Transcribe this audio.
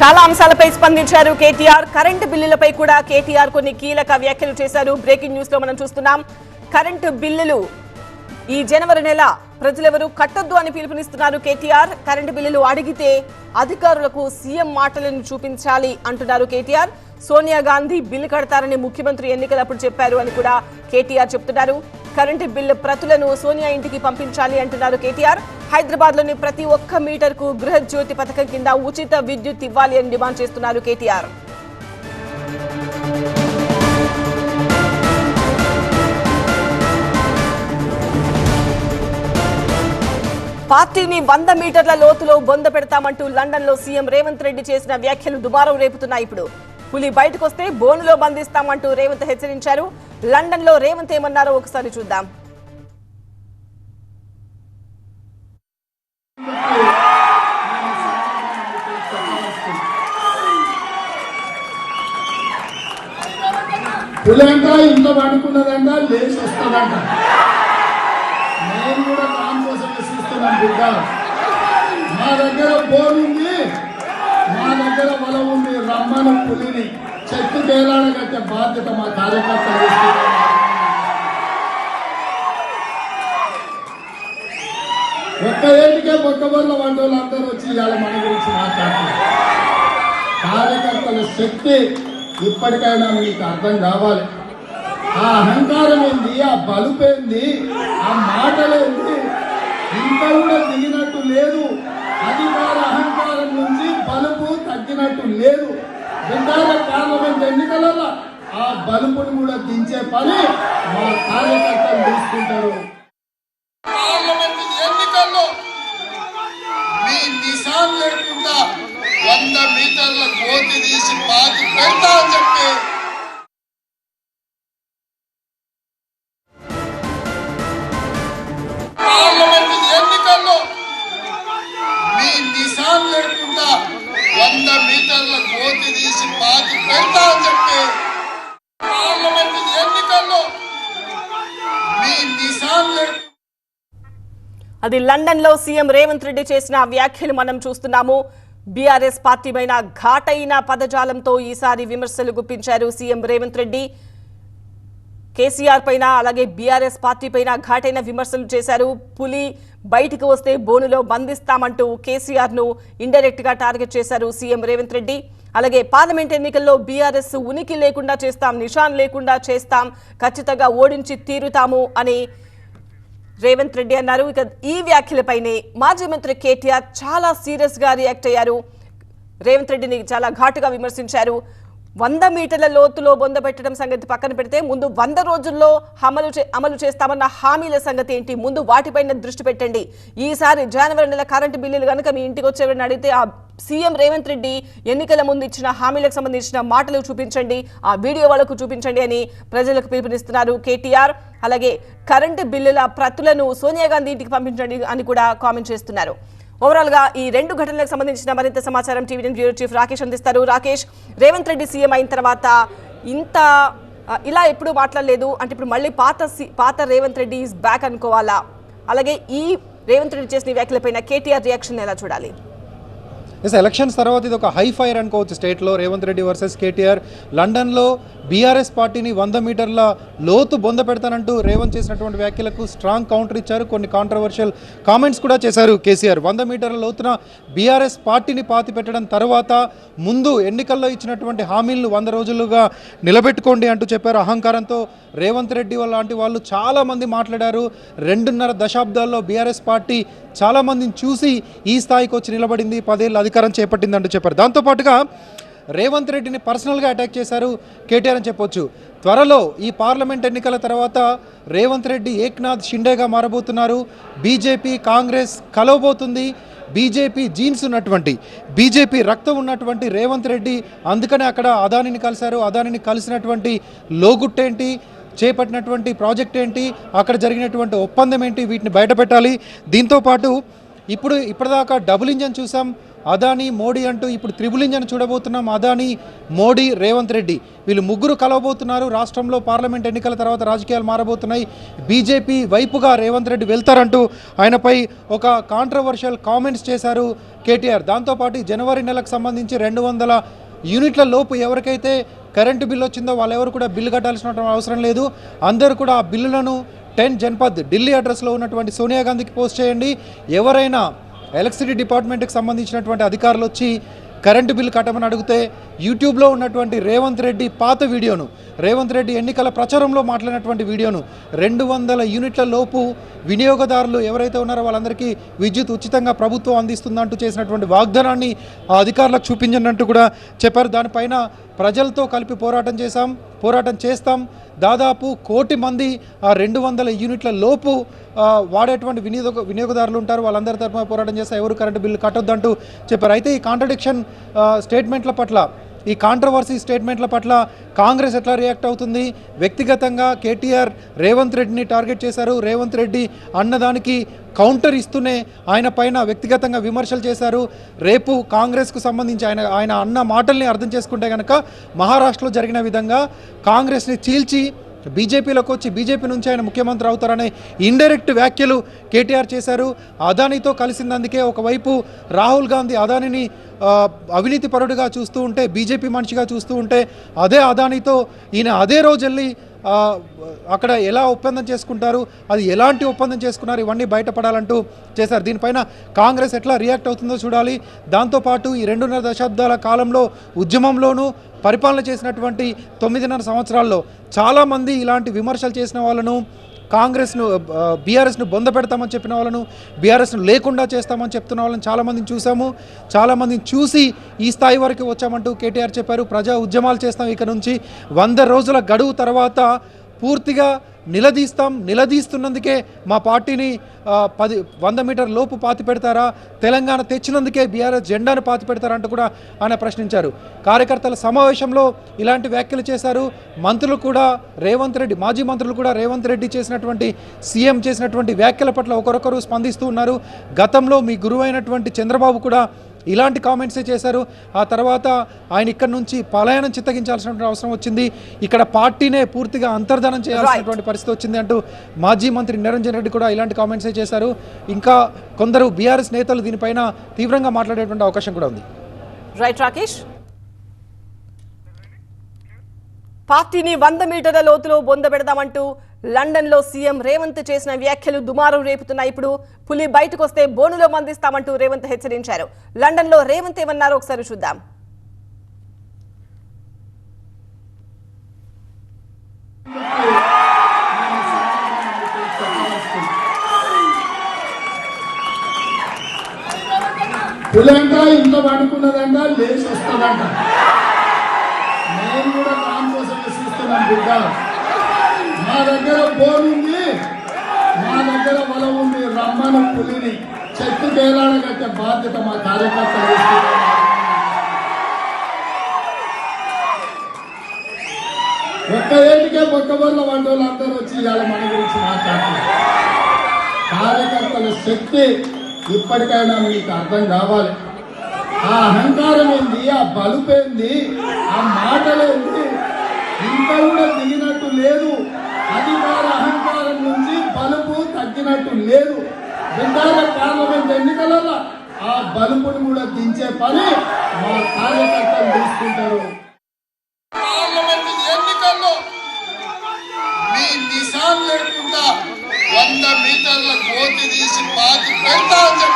చాలా అంశాలపై స్పందించారు కేటీఆర్. కరెంటు బిల్లులపై కూడా కేటీఆర్ కొన్ని కీలక వ్యాఖ్యలు చేశారు. బ్రేకింగ్ న్యూస్లో మనం చూస్తున్నాం. కరెంటు బిల్లులు ఈ జనవరి నెల ప్రజలెవరూ కట్టొద్దు అని పిలుపునిస్తున్నారు కేటీఆర్. కరెంటు బిల్లులు అడిగితే అధికారులకు సీఎం మాటలను చూపించాలి అంటున్నారు కేటీఆర్. సోనియా గాంధీ బిల్లు కడతారని ముఖ్యమంత్రి ఎన్నికలప్పుడు చెప్పారు అని కూడా కేటీఆర్ చెప్తున్నారు. కరెంటు బిల్లు ప్రతులను సోనియా ఇంటికి పంపించాలి అంటున్నారు కేటీఆర్. హైదరాబాద్లోని ప్రతి ఒక్క మీటర్కు గృహజ్యోతి పథకం కింద ఉచిత విద్యుత్ ఇవ్వాలి అని డిమాండ్ చేస్తున్నారు కేటీఆర్. పార్టీని వంద మీటర్ల లోతులో బొంద పెడతామంటూ లండన్లో సీఎం రేవంత్ రెడ్డి చేసిన వ్యాఖ్యలు దుమారం రేపుతున్నాయి ఇప్పుడు. పులి బయటకు వస్తే బోనులో బంధిస్తామంటూ రేవంత్ హెచ్చరించారు. లండన్లో రేవంత్ ఏమన్నారో ఒకసారి చూద్దాం. పులంట ఇంట్లో పడుకున్నదంట లేచి వస్తుందంట నేను కూడా దాని కోసం చూస్తున్నాను బిడ్డ. మా దగ్గర బోన్ ఉంది మా దగ్గర వల పులిని. చెట్టు తేలాడగట్టే బాధ్యత మా కార్యకర్తలు ఒక్క ఏటికే బొక్కబొర్ల వంటలు అందరూ వచ్చి ఇవాళ మన గురించి మాట్లాడుతున్నారు. కార్యకర్తల శక్తి ఇప్పటికైనా మీకు అర్థం కావాలి. ఆ అహంకారం ఏంది? ఆ బలుపు ఏంది? ఆ మాటలేంది ఇంకా కూడా దిగినట్టు లేదు. అధికార అహంకారం నుంచి బలుపు తగ్గినట్టు లేదు. బిడ్డాల పార్లమెంట్ ఎన్నికలలో ఆ బలుపును కూడా దించే పని మా కార్యకర్తలు తీసుకుంటారు అని చెప్పి పార్లమెంట్ ఎన్నికల్లో మీ నిశాన్ లేకుండా అది లండన్లో సీఎం రేవంత్ రెడ్డి చేసిన వ్యాఖ్యలు మనం చూస్తున్నాము. బీఆర్ఎస్ పార్టీ పైన ఘాటైన పదజాలంతో ఈసారి విమర్శలు గుప్పించారు సీఎం రేవంత్ రెడ్డి. కేసీఆర్ పైన అలాగే బీఆర్ఎస్ పార్టీ పైన ఘాటైన విమర్శలు చేశారు. పులి బయటికి వస్తే బోనులో బంధిస్తామంటూ కేసీఆర్ను ఇండైరెక్ట్గా టార్గెట్ చేశారు సీఎం రేవంత్ రెడ్డి. అలాగే పార్లమెంట్ ఎన్నికల్లో బీఆర్ఎస్ ఉనికి లేకుండా చేస్తాం నిషాన్ లేకుండా చేస్తాం ఖచ్చితంగా ఓడించి తీరుతాము అని రేవంత్ రెడ్డి అన్నారు. ఇక ఈ వ్యాఖ్యలపైనే మాజీ మంత్రి కేటీఆర్ చాలా సీరియస్గా రియాక్ట్ అయ్యారు. రేవంత్ రెడ్డిని చాలా ఘాటుగా విమర్శించారు. వంద మీటర్ల లోతులో బొందబెట్టడం సంగతి పక్కన పెడితే ముందు వంద రోజుల్లో అమలు చే- అమలు చేస్తామన్న హామీల సంగతి ఏంటి? ముందు వాటిపైన దృష్టి పెట్టండి. ఈసారి జనవరి నెల కరెంటు బిల్లులు కనుక మీ ఇంటికి వచ్చేవారిని అడిగితే ఆ సీఎం రేవంత్ రెడ్డి ఎన్నికల ముందు ఇచ్చిన హామీలకు సంబంధించిన మాటలు చూపించండి ఆ వీడియో వాళ్ళకు చూపించండి అని ప్రజలకు పిలుపునిస్తున్నారు కేటీఆర్. అలాగే కరెంటు బిల్లుల ప్రతులను సోనియా గాంధీ ఇంటికి పంపించండి అని కూడా కామెంట్ చేస్తున్నారు. ఓవరాల్గా ఈ రెండు ఘటనలకు సంబంధించిన మరింత సమాచారం టీవీ బ్యూరో చీఫ్ రాకేష్ అందిస్తారు. రాకేష్ రేవంత్ రెడ్డి సీఎం అయిన తర్వాత ఇంత ఇలా ఎప్పుడు మాట్లాడలేదు. అంటే ఇప్పుడు మళ్ళీ పాత సి- పాత రేవంత్ రెడ్డి ఈజ్ బ్యాక్ అనుకోవాలా? అలాగే ఈ రేవంత్ రెడ్డి చేసిన వ్యాఖ్యలపైన కేటీఆర్ రియాక్షన్ ఎలా చూడాలి? ఎస్ ఎలక్షన్స్ తర్వాత ఇది ఒక హై ఫైర్ అనుకోవచ్చు. స్టేట్లో రేవంత్ రెడ్డి వర్సెస్ కేటీఆర్ లండన్లో బీఆర్ఎస్ పార్టీని వంద మీటర్ల లోతు బొంద పెడతానంటూ రేవంత్ చేసినటువంటి వ్యాఖ్యలకు స్ట్రాంగ్ కౌంటర్ ఇచ్చారు. కొన్ని కాంట్రవర్షియల్ కామెంట్స్ కూడా చేశారు కేసీఆర్ వంద మీటర్ల లోతున బీఆర్ఎస్ పార్టీని పాతి పెట్టడం తర్వాత ముందు ఎన్నికల్లో ఇచ్చినటువంటి హామీలను వంద రోజులుగా నిలబెట్టుకోండి అంటూ చెప్పారు. అహంకారంతో రేవంత్ రెడ్డి లాంటి వాళ్ళు చాలామంది మాట్లాడారు. రెండున్నర దశాబ్దాల్లో బీఆర్ఎస్ పార్టీ చాలామందిని చూసి ఈ స్థాయికి వచ్చి నిలబడింది. పదేళ్ళు అధికారం చేపట్టిందంటూ చెప్పారు. దాంతోపాటుగా రేవంత్ రెడ్డిని పర్సనల్గా అటాక్ చేశారు కేటీఆర్ అని చెప్పొచ్చు. త్వరలో ఈ పార్లమెంట్ ఎన్నికల తర్వాత రేవంత్ రెడ్డి ఏక్నాథ్ షిండేగా మారబోతున్నారు. బీజేపీ కాంగ్రెస్ కలవబోతుంది. బీజేపీ జీన్స్ ఉన్నటువంటి బీజేపీ రక్తం ఉన్నటువంటి రేవంత్ రెడ్డి అందుకనే అక్కడ అదానిని కలిశారు. అదానిని కలిసినటువంటి లోగుట్టేంటి చేపట్టినటువంటి ప్రాజెక్ట్ ఏంటి అక్కడ జరిగినటువంటి ఒప్పందం ఏంటి వీటిని బయటపెట్టాలి. దీంతోపాటు ఇప్పుడు ఇప్పటిదాకా డబుల్ ఇంజన్ చూసాం. అదానీ మోడీ అంటూ ఇప్పుడు త్రిబుల్ ఇంజన్ చూడబోతున్నాం. అదానీ మోడీ రేవంత్ రెడ్డి వీళ్ళు ముగ్గురు కలవబోతున్నారు. రాష్ట్రంలో పార్లమెంట్ ఎన్నికల తర్వాత రాజకీయాలు మారబోతున్నాయి. బీజేపీ వైపుగా రేవంత్ రెడ్డి వెళ్తారంటూ ఆయనపై ఒక కాంట్రవర్షియల్ కామెంట్స్ చేశారు కేటీఆర్. దాంతోపాటు జనవరి నెలకు సంబంధించి రెండు వందల యూనిట్ల లోపు ఎవరికైతే కరెంటు బిల్లు వచ్చిందో వాళ్ళెవరు కూడా బిల్లు కట్టాల్సిన అవసరం లేదు. అందరూ కూడా ఆ బిల్లులను టెన్ జన్పద్ ఢిల్లీ అడ్రస్లో ఉన్నటువంటి సోనియా గాంధీకి పోస్ట్ చేయండి. ఎవరైనా ఎలక్ట్రిసిటీ డిపార్ట్మెంట్కి సంబంధించినటువంటి అధికారులు వచ్చి కరెంటు బిల్లు కట్టమని అడిగితే యూట్యూబ్లో ఉన్నటువంటి రేవంత్ రెడ్డి పాత వీడియోను రేవంత్ రెడ్డి ఎన్నికల ప్రచారంలో మాట్లాడినటువంటి వీడియోను రెండు వందల యూనిట్ల లోపు వినియోగదారులు ఎవరైతే ఉన్నారో వాళ్ళందరికీ విద్యుత్ ఉచితంగా ప్రభుత్వం అందిస్తుందంటూ చేసినటువంటి వాగ్దానాన్ని ఆ అధికారులకు చూపించినట్టు కూడా చెప్పారు. దానిపైన ప్రజలతో కలిపి పోరాటం చేశాం పోరాటం చేస్తాం. దాదాపు కోటి మంది ఆ రెండు వందల యూనిట్ల లోపు వాడేటువంటి వినియోగ వినియోగదారులు ఉంటారు. వాళ్ళందరి తరఫున పోరాటం చేస్తే ఎవరు కరెంటు బిల్లు కట్టొద్దంటూ చెప్పారు. అయితే ఈ కాంట్రడిక్షన్ స్టేట్మెంట్ల పట్ల ఈ కాంట్రవర్సీ స్టేట్మెంట్ల పట్ల కాంగ్రెస్ ఎట్లా రియాక్ట్ అవుతుంది? వ్యక్తిగతంగా కేటీఆర్ రేవంత్ రెడ్డిని టార్గెట్ చేశారు. రేవంత్ రెడ్డి అన్నదానికి కౌంటర్ ఇస్తూనే ఆయన పైన వ్యక్తిగతంగా విమర్శలు చేశారు. రేపు కాంగ్రెస్కు సంబంధించి ఆయన ఆయన అన్న మాటల్ని అర్థం చేసుకుంటే కనుక మహారాష్ట్రలో జరిగిన విధంగా కాంగ్రెస్ని చీల్చి బీజేపీలోకి వచ్చి బీజేపీ నుంచి ఆయన ముఖ్యమంత్రి అవుతారనే ఇండైరెక్ట్ వ్యాఖ్యలు కేటీఆర్ చేశారు. అదానితో కలిసిందందుకే ఒకవైపు రాహుల్ గాంధీ అదానిని అవినీతి పరుడుగా చూస్తూ ఉంటే బీజేపీ మనిషిగా చూస్తూ ఉంటే అదే అదానితో ఈయన అదే రోజు వెళ్ళి అక్కడ ఎలా ఒప్పందం చేసుకుంటారు అది ఎలాంటి ఒప్పందం చేసుకున్నారు ఇవన్నీ బయటపడాలంటూ చేశారు. దీనిపైన కాంగ్రెస్ ఎట్లా రియాక్ట్ అవుతుందో చూడాలి. దాంతోపాటు ఈ రెండున్నర దశాబ్దాల కాలంలో ఉద్యమంలోనూ పరిపాలన చేసినటువంటి తొమ్మిదిన్నర సంవత్సరాల్లో చాలామంది ఇలాంటి విమర్శలు చేసిన వాళ్ళను కాంగ్రెస్ను బీఆర్ఎస్ను బొంద పెడతామని చెప్పిన వాళ్ళను బీఆర్ఎస్ను లేకుండా చేస్తామని చెప్తున్న వాళ్ళని చాలామందిని చూసాము. చాలామందిని చూసి ఈ స్థాయి వరకు వచ్చామంటూ కేటీఆర్ చెప్పారు. ప్రజా ఉద్యమాలు చేస్తాం ఇక నుంచి. వంద రోజుల గడువు తర్వాత పూర్తిగా నిలదీస్తాం నిలదీస్తున్నందుకే మా పార్టీని పది వంద మీటర్ లోపు పాతి పెడతారా? తెలంగాణ తెచ్చినందుకే బీఆర్ఎస్ జెండాను పాతి పెడతారంటూ కూడా ఆయన ప్రశ్నించారు. కార్యకర్తల సమావేశంలో ఇలాంటి వ్యాఖ్యలు చేశారు. మంత్రులు కూడా రేవంత్ రెడ్డి మాజీ మంత్రులు కూడా రేవంత్ రెడ్డి చేసినటువంటి సీఎం చేసినటువంటి వ్యాఖ్యల పట్ల ఒకరొకరు స్పందిస్తూ ఉన్నారు. గతంలో మీ గురువైనటువంటి చంద్రబాబు కూడా ఇలాంటి కామెంట్సే చేశారు. ఆ తర్వాత ఆయన ఇక్కడ నుంచి పలాయనం చిత్తగించాల్సినటువంటి అవసరం వచ్చింది. ఇక్కడ పార్టీనే పూర్తిగా అంతర్ధానం చేయాల్సినటువంటి పరిస్థితి వచ్చింది అంటూ మాజీ మంత్రి నిరంజన్ రెడ్డి కూడా ఇలాంటి కామెంట్సే చేశారు. ఇంకా కొందరు బీఆర్ఎస్ నేతలు దీనిపైన తీవ్రంగా మాట్లాడేటువంటి అవకాశం కూడా ఉంది. రైట్ రాకేష్ పార్టీని వంద మీటర్ల లోతులో బొంద పెడదామంటూ లండన్లో సీఎం రేవంత్ చేసిన వ్యాఖ్యలు దుమారం రేపుతున్నాయి. ఇప్పుడు పులి బయటకు వస్తే బోనులో మందిస్తామంటూ రేవంత్ హెచ్చరించారు. లండన్లో రేవంత్ ఏమన్నారో ఒకసారి చూద్దాం. పులంట ఇంట్లో పడుకున్నదంట లేచి వస్తుందంట. నేను కూడా దాని కోసం చూస్తున్నాను బిడ్డ. దగ్గర బోనుంది. మా దగ్గర వల ఉంది. రమ్మన పులిని. చెట్టు వేలాడగట్టే బాధ్యత మా కార్యకర్తలు ఒక్క ఏటికే బొక్కబొర్ల వంటలు అందరూ వచ్చి ఇవాళ మన గురించి మాట్లాడుతున్నారు. కార్యకర్తల శక్తి ఇప్పటికైనా మీకు అర్థం కావాలి. ఆ అహంకారం ఏంది? ఆ బలుపేంది? ఆ మాటలేంది? ఇంకా కూడా దిగినట్టు లేదు. అధికార అహంకారం నుంచి బలుపు తగ్గినట్టు లేదు. బిడ్డాల పార్లమెంట్ ఎన్నికలలో ఆ బలుపును కూడా దించే పని మా కార్యకర్తలు తీసుకుంటారు. పార్లమెంట్ ఎన్నికల్లో మీ నిశాన్ లేకుండా వంద మీటర్ల కోతి తీసి పాతి పెడతా అని